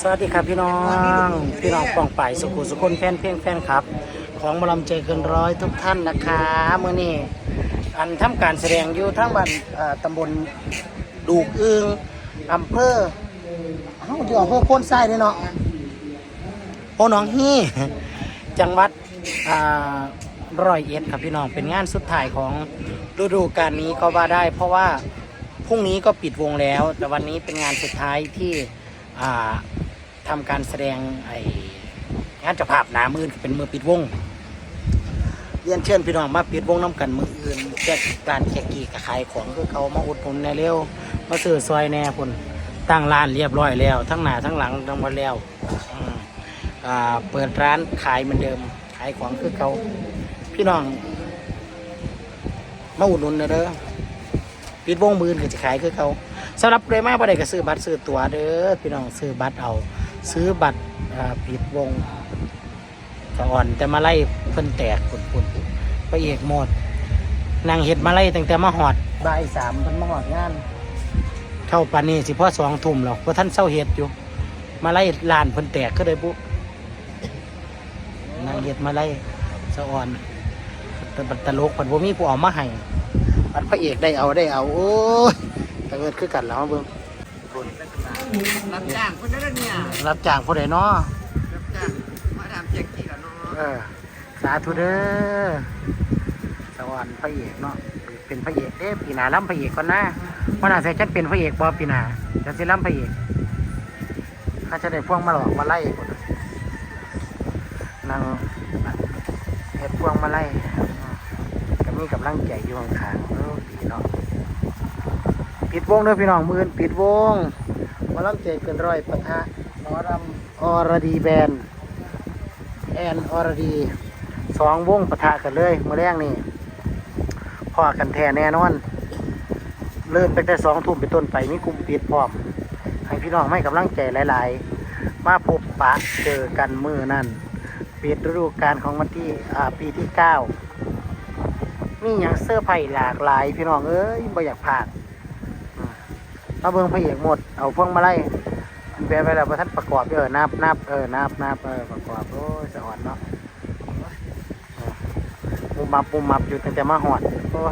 สวัสดีครับพี่น้อง พี่น้องปองป่ายสุขุสุคนแฟนเพลงแฟนครับ ของหมอลำใจเกินร้อยทุกท่านนะคะเมื่อนี้อันทำการแสดงอยู่ทั้งบ้านเอ่อตำบลดูกอึงอำเภอเอ้าอยู่อำเภอโพนไส้เลยเนาะโพหนองฮี่จังหวัดอ่าร้อยเอ็ดครับพี่น้องเป็นงานสุดท้ายของฤดูกาลนี้ก็ว่าได้ เพราะว่าพรุ่งนี้ก็ปิดวงแล้ว แต่วันนี้เป็นงานสุดท้ายที่ ทำการแสดงไอ้งานเจะภาพหนามือเป็นมือปิดวงเรียนเชิญพี่น้องมาปิดวงน้ำกันมืออื่นแจกการแขกกีกขายของคือเขามาอุดหนุนในเร็วมาซื้อซอยแน่พุ่นตั้งร้านเรียบร้อยแล้ว ทั้งหน้าทั้งหลังทั้งหมดแล้วเปิดร้านขายเหมือนเดิม ขายของคือเขาพี่น้องมาอุดหนุนเด้อ ปิดวงมือนก็จะขายคือเขาสำหรับเลยมาบ่ได้ก็ซื้อบัตรซื้อตั๋วเด้อพี่น้องซื้อบัตรเอา ซื้อบัตรปิดวงสะอ่อนแต่มาไล่เพิ่นแตกปุ่นปุ่นพระเอกหมดนางเห็ดมาไล่ตั้งแต่มาหอดบ่ายสามเพิ่นมาหอดงานเข้าปานี้สิพ่อสองทุ่มหรอกเพราะท่านเศร้าเห็ดอยู่ มาไล่ลานเพิ่นแตกก็เลยปุ๊นางเห็ดมาไล่สะอ่อนแต่ตลกเพิ่นบ่มีผู้เอามาให้ บัดพระเอกได้เอาได้เอา โอ้ยก็เกิดคือกันแล้วมาเบิ่งรับจ้างคนนั้นเนี่ยรับจ้างผู้ใดเนาะรับจ้างมาทำเจ็กกี้แล้วเนาะเออสาธุเด้อสวรรค์พระเอกเนาะเป็นพระเอกเด้ปีหนาล้ำพระเอกก่อนนะวันหน้าใส่ฉันเป็นพระเอกบอปีหนาฉันสิล้ำพระเอกข้าจะได้พวงมาหลอกมาไล่คนนางเห็ดพวงมาไล่ก็มีกำลังใจอยู่ข้างๆ เออดีเนาะปิดวงด้อพี่น้องมืออนปิดวงมอลำใจเกินร้อยปะทะหมอลำอรดีแบนแอนอรดีสองวงปะทะกันเลยเมื่อแรกนี่พอกันแท้แน่นอน เริ่มตั้งแต่สองทุ่มเป็นต้นไปมีกลุ่มปิดพร้อมให้พี่น้องให้กำลังใจหลาย ๆ มาพบปะเจอกันมือนั่นปิดฤดูกาลของวันที่ปีที่เก้า มีอย่างเสื้อร์ไผ่หลากหลายพี่น้องเอ้ยบ่อยากผ่านเราเบิ่งพระเอกหมด เอาพวงมาไล่แปลไปแล้วประทัดประกอบเออนับนับเออนับนับเออประกอบโอ้ยสะอ่อนเนาะปุ่มุมมับมุมมับอยู่ตั้งแต่มาหอดโอ้